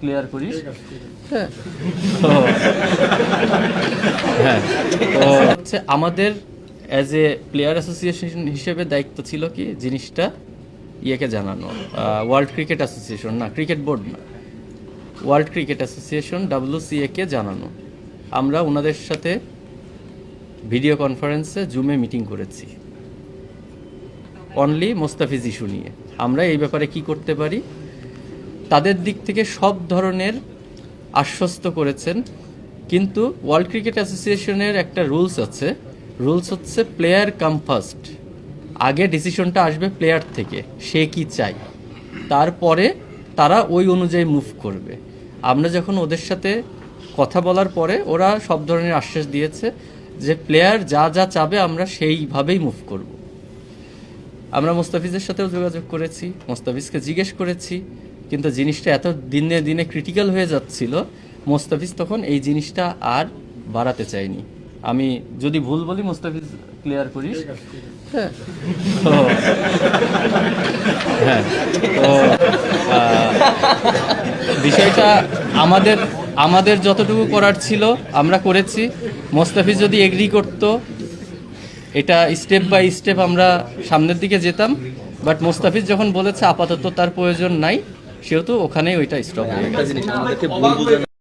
Clear করিস। হ্যাঁ। তো হ্যাঁ তো হচ্ছে আমাদের অ্যাজ এ প্লেয়ার অ্যাসোসিয়েশন হিসেবে দায়িত্ব ছিল কি? জিনিসটা ইয়েকে জানানো। ওয়ার্ল্ড ক্রিকেট অ্যাসোসিয়েশন না ক্রিকেট বোর্ড না। ওয়ার্ল্ড ক্রিকেট অ্যাসোসিয়েশন ডাব্লিউসিএ কে জানানো। আমরা ওনাদের সাথে ভিডিও কনফারেন্সে জুমে মিটিং করেছি। অনলি মোস্তাফিজ ইস্যু নিয়ে। আমরা এই ব্যাপারে কি করতে পারি? তাদের দিক থেকে সব ধরনের আশ্বস্ত করেছেন। কিন্তু ওয়ার্ল্ড ক্রিকেট অ্যাসোসিয়েশনের একটা রুলস আছে। রুলস হচ্ছে প্লেয়ার কাম ফার্স্ট আগে ডিসিশনটা আসবে প্লেয়ার থেকে। সে কি চাই তারপরে তারা ওই অনুযায়ী মুভ করবে। আমরা যখন ওদের সাথে কথা বলার পরে ওরা সব ধরনের আশ্বাস দিয়েছে যে প্লেয়ার যা যা চাবে আমরা সেইভাবেই মুভ করব। আমরা মোস্তাফিজের সাথেও যোগাযোগ করেছি। মোস্তাফিজকে জিজ্ঞেস করেছি। কিন্তু জিনিসটা এত দিনে দিনে ক্রিটিক্যাল হয়ে যাচ্ছিল মোস্তাফিজ তখন এই জিনিসটা আর বাড়াতে চায়নি আমি যদি ভুল বলি মোস্তাফিজ ক্লিয়ার করিস? হ্যাঁ। তো হ্যাঁ তো বিষয়টা আমাদের আমাদের যতটুকু করার ছিল আমরা করেছি। মোস্তাফিজ যদি এগ্রি করতো এটা স্টেপ বাই স্টেপ আমরা সামনের দিকে যেতাম। বাট মোস্তাফিজ যখন বলেছে আপাতত তার প্রয়োজন নাই। সেহেতু ওখানেই ওইটা স্টপ হয়ে গেছে।